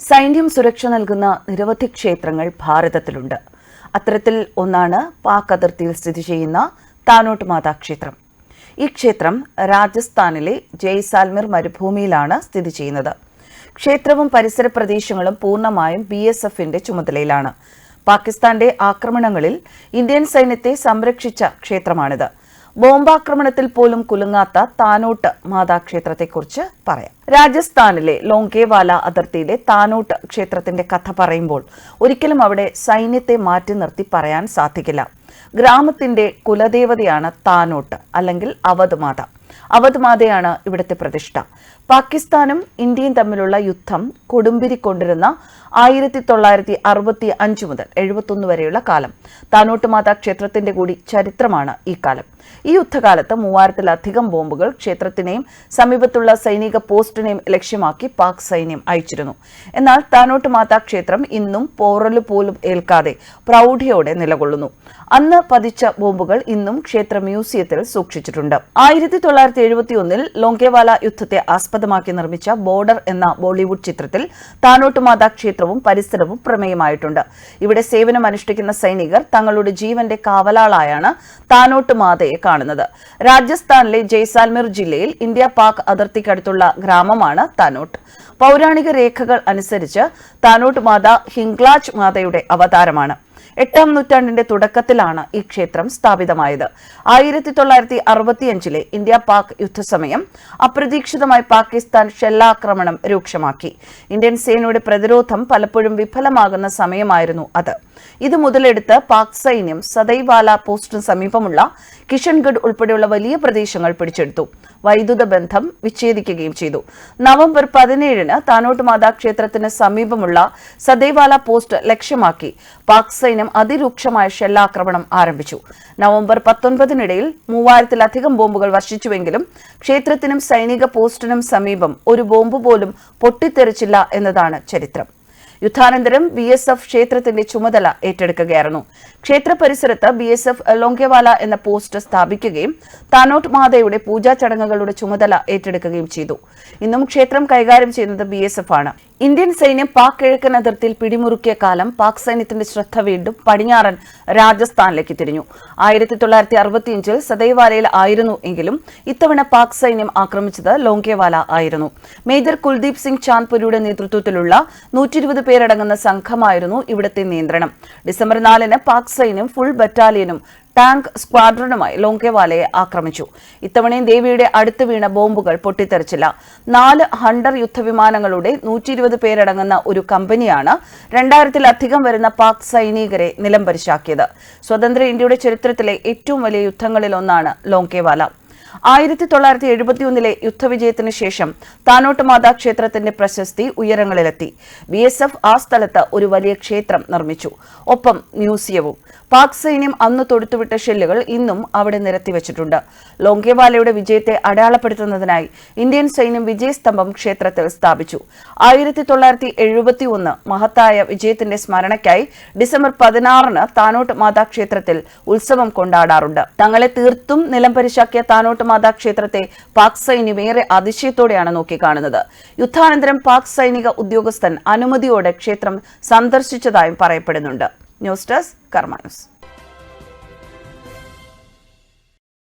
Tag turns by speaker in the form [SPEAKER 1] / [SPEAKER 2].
[SPEAKER 1] സൈന്യം സുരക്ഷ നൽകുന്ന നിരവധി ക്ഷേത്രങ്ങൾ ഭാരതത്തിലുണ്ട്. അത്തരത്തിൽ ഒന്നാണ് പാക് അതിർത്തിയിൽ സ്ഥിതി ചെയ്യുന്ന താനോട്ട് മാതാ ക്ഷേത്രം. ഈ ക്ഷേത്രം രാജസ്ഥാനിലെ ജയ്സാൽമിർ മരുഭൂമിയിലാണ് സ്ഥിതി ചെയ്യുന്നത്. ക്ഷേത്രവും പരിസര പ്രദേശങ്ങളും പൂർണമായും ബി എസ് എഫിന്റെ ചുമതലയിലാണ്. പാകിസ്ഥാന്റെ ആക്രമണങ്ങളിൽ ഇന്ത്യൻ സൈന്യത്തെ സംരക്ഷിച്ച ക്ഷേത്രമാണിത്. ബോംബാക്രമണത്തിൽ പോലും കുലുങ്ങാത്ത താനോട്ട് മാതാക്ഷേത്രത്തെക്കുറിച്ച് പറയാം. രാജസ്ഥാനിലെ ലോങ്കേവാല അതിർത്തിയിലെ താനോട്ട് ക്ഷേത്രത്തിന്റെ കഥ പറയുമ്പോൾ ഒരിക്കലും അവിടെ സൈന്യത്തെ മാറ്റി നിർത്തി പറയാൻ സാധിക്കില്ല. ഗ്രാമത്തിന്റെ കുലദേവതയാണ് താനോട്ട് അല്ലെങ്കിൽ അവധ് മാത. അവധ് മാതയാണ് ഇവിടുത്തെ പ്രതിഷ്ഠ. പാകിസ്ഥാനും ഇന്ത്യയും തമ്മിലുള്ള യുദ്ധം കൊടുമ്പിരിക്കൊണ്ടിരുന്ന ആയിരത്തി തൊള്ളായിരത്തി അറുപത്തി അഞ്ച് മുതൽ എഴുപത്തൊന്ന് വരെയുള്ള കാലം. താനോട്ട് മാതാ ക്ഷേത്രത്തിന്റെ കൂടി ചരിത്രമാണ് ഈ കാലം. ഈ യുദ്ധകാലത്ത് മൂവായിരത്തിലധികം ബോംബുകൾ ക്ഷേത്രത്തിനെയും സമീപത്തുള്ള സൈനിക പോസ്റ്റിനെയും ലക്ഷ്യമാക്കി പാക് സൈന്യം അയച്ചിരുന്നു. എന്നാൽ താനോട്ട് മാതാ ക്ഷേത്രം ഇന്നും പോറലു പോലും ഏൽക്കാതെ പ്രൗഢിയോടെ നിലകൊള്ളുന്നു. അന്ന് പതിച്ച ബോംബുകൾ ഇന്നും ക്ഷേത്ര മ്യൂസിയത്തിൽ സൂക്ഷിച്ചിട്ടുണ്ട്. ആയിരത്തി തൊള്ളായിരത്തി എഴുപത്തിയൊന്നിൽ ലോങ്കേവാല യുദ്ധത്തെ ആസ്പദമാക്കി നിർമ്മിച്ച ബോർഡർ എന്ന ബോളിവുഡ് ചിത്രത്തിൽ താനോട്ടുമാതാ ക്ഷേത്രവും പരിസരവും പ്രമേയമായിട്ടുണ്ട്. ഇവിടെ സേവനം അനുഷ്ഠിക്കുന്ന സൈനികർ തങ്ങളുടെ ജീവന്റെ കാവലാളായാണ് താനോട്ടുമാതയെ കാണുന്നത്. രാജസ്ഥാനിലെ ജയ്സാൽമീർ ജില്ലയിൽ ഇന്ത്യ പാക് അതിർത്തിക്കടുത്തുള്ള ഗ്രാമമാണ് താനോട്ട്. പൗരാണിക രേഖകൾ അനുസരിച്ച് താനോട്ട് മാത ഹിംഗ്ലാജ് മാതയുടെ അവതാരമാണ്. എട്ടാം നൂറ്റാണ്ടിന്റെ തുടക്കത്തിലാണ് ഈ ക്ഷേത്രം സ്ഥാപിതമായത്. ആയിരത്തി തൊള്ളായിരത്തി അറുപത്തിയഞ്ചിലെ ഇന്ത്യ പാക് യുദ്ധസമയം അപ്രതീക്ഷിതമായി പാകിസ്ഥാൻ ഷെല്ലാക്രമണം രൂക്ഷമാക്കി. ഇന്ത്യൻ സേനയുടെ പ്രതിരോധം പലപ്പോഴും വിഫലമാകുന്ന സമയമായിരുന്നു അത്. ഇത് മുതലെടുത്ത് പാക് സൈന്യം സദൈവാല പോസ്റ്റിന് സമീപമുള്ള കിഷൻഗഡ് ഉൾപ്പെടെയുള്ള വലിയ പ്രദേശങ്ങൾ പിടിച്ചെടുത്തു. വൈദ്യുത ബന്ധം വിച്ഛേദിക്കുകയും ചെയ്തു. നവംബർ പതിനേഴിന് താനോട്ട് മാതാ ക്ഷേത്രത്തിന് സമീപമുള്ള സദൈവാല പോസ്റ്റ് ലക്ഷ്യമാക്കി പാക് സൈന്യം അതിരൂക്ഷമായ ഷെല്ലാക്രമണം ആരംഭിച്ചു. നവംബർ പത്തൊൻപതിനിടയിൽ മൂവായിരത്തിലധികം ബോംബുകൾ വർഷിച്ചുവെങ്കിലും ക്ഷേത്രത്തിനും സൈനിക പോസ്റ്റിനും സമീപം ഒരു ബോംബ് പോലും പൊട്ടിത്തെറിച്ചില്ല എന്നതാണ് ചരിത്രം. യുദ്ധാനന്തരം ബി എസ് എഫ് ക്ഷേത്രത്തിന്റെ ചുമതല ഏറ്റെടുക്കുകയായിരുന്നു. ക്ഷേത്ര പരിസരത്ത് ബി എസ് എഫ് ലോങ്കേവാല എന്ന പോസ്റ്റ് സ്ഥാപിക്കുകയും താനോട്ട് മാതയുടെ പൂജാ ചടങ്ങുകളുടെ ചുമതല ഏറ്റെടുക്കുകയും ചെയ്തു. ഇന്നും ക്ഷേത്രം കൈകാര്യം ചെയ്യുന്നത് ബി എസ് എഫ് ആണ്. ഇന്ത്യൻ സൈന്യം പാക് കിഴക്കൻ അതിർത്തിയിൽ പിടിമുറുക്കിയ കാലം പാക് സൈന്യത്തിന്റെ ശ്രദ്ധ വീണ്ടും പടിഞ്ഞാറൻ രാജസ്ഥാനിലേക്ക് തിരിഞ്ഞു. ആയിരത്തി തൊള്ളായിരത്തി അറുപത്തിയഞ്ചിൽ സദൈവാലയിൽ ആയിരുന്നു എങ്കിലും ഇത്തവണ പാക് സൈന്യം ആക്രമിച്ചത് ലോങ്കേവാല ആയിരുന്നു. മേജർ കുൽദീപ് സിംഗ് ചാന്ദ്പുരിയുടെ നേതൃത്വത്തിലുള്ള നൂറ്റി ഇരുപത് പേരടങ്ങുന്ന സംഘമായിരുന്നു ഇവിടത്തെ നിയന്ത്രണം. ഡിസംബർ നാലിന് പാക് സൈന്യം ഫുൾ ബറ്റാലിയനും ടാങ്ക് സ്ക്വാഡ്രനുമായി ലോങ്കേവാലയെ ആക്രമിച്ചു. ഇത്തവണയും ദേവിയുടെ അടുത്ത് വീണ ബോംബുകൾ പൊട്ടിത്തെറിച്ചില്ല. നാല് ഹണ്ടർ യുദ്ധവിമാനങ്ങളുടെ നൂറ്റി ഇരുപത് പേരടങ്ങുന്ന ഒരു കമ്പനിയാണ് രണ്ടായിരത്തിലധികം വരുന്ന പാക് സൈനികരെ നിലംപരിശാക്കിയത്. സ്വതന്ത്ര ഇന്ത്യയുടെ ചരിത്രത്തിലെ ഏറ്റവും വലിയ യുദ്ധങ്ങളിലൊന്നാണ് ലോങ്കേവാല. ആയിരത്തി തൊള്ളായിരത്തി എഴുപത്തിയൊന്നിലെ യുദ്ധവിജയത്തിന് ശേഷം താനോട്ട് മാതാ ക്ഷേത്രത്തിന്റെ പ്രശസ്തി ഉയരങ്ങളിലെത്തി. ബി എസ് എഫ് ആ സ്ഥലത്ത് ഒരു വലിയ ക്ഷേത്രം നിർമ്മിച്ചു. ഒപ്പം മ്യൂസിയവും. പാക് സൈന്യം അന്ന് തൊടുത്തുവിട്ട ഷെല്ലുകൾ ഇന്നും അവിടെ നിരത്തിവച്ചിട്ടുണ്ട്. ലോങ്കേവാലയുടെ വിജയത്തെ അടയാളപ്പെടുത്തുന്നതിനായി ഇന്ത്യൻ സൈന്യം വിജയസ്തംഭം ക്ഷേത്രത്തിൽ സ്ഥാപിച്ചു. ആയിരത്തി തൊള്ളായിരത്തി എഴുപത്തി ഒന്ന് മഹത്തായ വിജയത്തിന്റെ സ്മരണയ്ക്കായി ഡിസംബർ പതിനാറിന് താനോട്ട് മാതാ ക്ഷേത്രത്തിൽ ഉത്സവം കൊണ്ടാടാറുണ്ട്. തങ്ങളെ തീർത്തും നിലംപരിശാക്കിയ താനോട്ട് മാതാ ക്ഷേത്രത്തെ പാക് സൈന്യം ഏറെ അതിശയത്തോടെയാണ് നോക്കിക്കാണുന്നത്. യുദ്ധാനന്തരം പാക് സൈനിക ഉദ്യോഗസ്ഥൻ അനുമതിയോടെ ക്ഷേത്രം സന്ദർശിച്ചതായും പറയപ്പെടുന്നുണ്ട്. News desk Karma news.